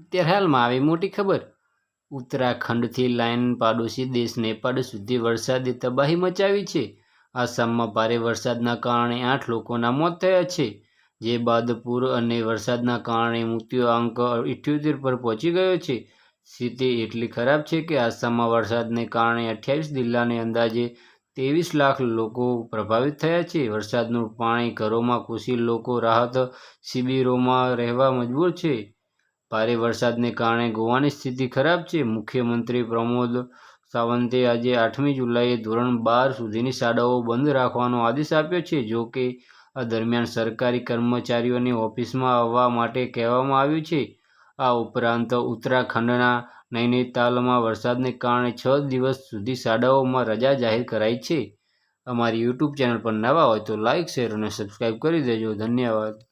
અત્યારે હાલમાં આવી મોટી ખબર. ઉત્તરાખંડથી લાઈન પાડોશી દેશ નેપાળ સુધી વરસાદે તબાહી મચાવી છે. આસામમાં ભારે વરસાદના કારણે આઠ લોકોના મોત થયા છે. જે બાદ પૂર અને વરસાદના કારણે મૃત્યુ અંક ઇઠ્યોતેર પર પહોંચી ગયો છે. સ્થિતિ એટલી ખરાબ છે કે આસામમાં વરસાદને કારણે અઠ્યાવીસ જિલ્લાને અંદાજે ત્રેવીસ લાખ લોકો પ્રભાવિત થયા છે. વરસાદનું પાણી ઘરોમાં કુશી લોકો રાહત શિબિરોમાં રહેવા મજબૂર છે. ભારે વરસાદને કારણે ગોવાની સ્થિતિ ખરાબ છે. મુખ્યમંત્રી પ્રમોદ સાવંતે આજે આઠમી જુલાઈએ ધોરણ બાર સુધીની શાળાઓ બંધ રાખવાનો આદેશ આપ્યો છે. જો કે, આ દરમિયાન સરકારી કર્મચારીઓને ઓફિસમાં આવવા માટે કહેવામાં આવ્યું છે. આ ઉપરાંત ઉત્તરાખંડના નૈનીતાલમાં વરસાદને કારણે છ દિવસ સુધી શાળાઓમાં રજા જાહેર કરાઈ છે. અમારી યુટ્યુબ ચેનલ પર નવા હોય તો લાઇક શેર અને સબસ્ક્રાઈબ કરી દેજો. ધન્યવાદ.